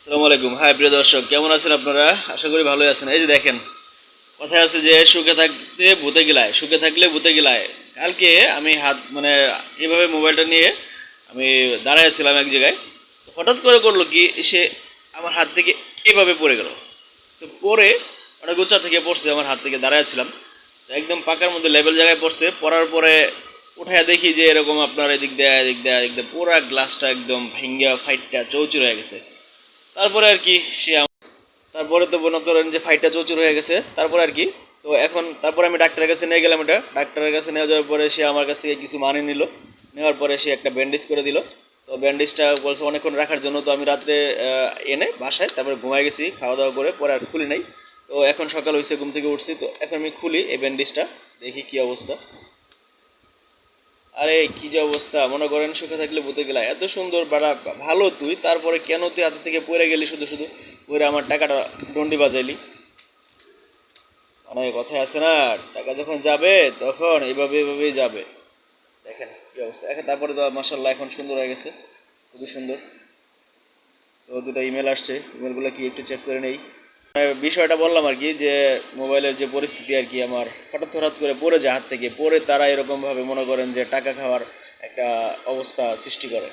আসসালামু আলাইকুম। হাই, প্রিয় দর্শক, কেমন আছেন আপনারা? আশা করি ভালোই আছেন। এই যে দেখেন, কথায় আছে যে, সুখে থাকতে ভূতে গিলায়, সুখে থাকলে ভূতে গিলায়। কালকে আমি হাত মানে এভাবে মোবাইলটা নিয়ে আমি দাঁড়াইছিলাম এক জায়গায়। হঠাৎ করে করল কি, সে আমার হাত থেকে এভাবে পড়ে গেল। তো পরে অনেক উঁচা থেকে পড়ছে, আমার হাত থেকে দাঁড়াইছিলাম তো একদম পাকার মধ্যে লেভেল জায়গায় পড়ছে। পড়ার পরে উঠায় দেখি যে, এরকম আপনার এদিক দেয় এদিক দেয় এদিক দেয়, পুরা গ্লাসটা একদম ভেঙ্গা ফাইটটা চৌচুর হয়ে গেছে। তারপরে আর কি সে তারপরে তো মনে করেন যে ফাইটটা চৌচুর হয়ে গেছে। তারপরে আর কি, তো এখন তারপরে আমি ডাক্তারের কাছে নিয়ে গেলাম এটা ডাক্তারের কাছে নিয়ে যাওয়ার পরে সে আমার কাছ থেকে কিছু মানি নিল। নেওয়ার পরে সে একটা ব্যান্ডেজ করে দিল। তো ব্যান্ডেজটা বলছে অনেকক্ষণ রাখার জন্য, তো আমি রাত্রে এনে বাসায় তারপরে ঘুমাই গেছি, খাওয়া দাওয়া করে, পরে আর খুলি নাই। তো এখন সকাল হয়েছে ঘুম থেকে উঠছি। তো এখন আমি খুলি এই ব্যান্ডেজটা দেখি কি অবস্থা। আরে, কি যে অবস্থা? মনে করেন সুখে থাকলে বুঝতে গেলা এত সুন্দর বাড়া, ভালো তুই। তারপরে কেন তুই হাতে থেকে পড়ে গেলি শুধু শুধু? পড়ে আমার টাকাটা ডন্ডি বাজাইলি। মানে কথায় আছে না। টাকা যখন যাবে, তখন এইভাবে এইভাবেই যাবে। দেখেন কি অবস্থা। এখন তারপরে তো মাসাল্লাহ এখন সুন্দর হয়ে গেছে। খুবই সুন্দর। তো দুটো ইমেল আসছে। ইমেলগুলো কি একটু চেক করে নেই। বিষয়টা বললাম আর কি যে মোবাইলের যে পরিস্থিতি আর কি আমার, হঠাৎ হঠাৎ করে পড়ে যায় হাত থেকে পরে তারা এরকম ভাবে মনে করেন যে টাকা খাওয়ার একটা অবস্থা সৃষ্টি করে।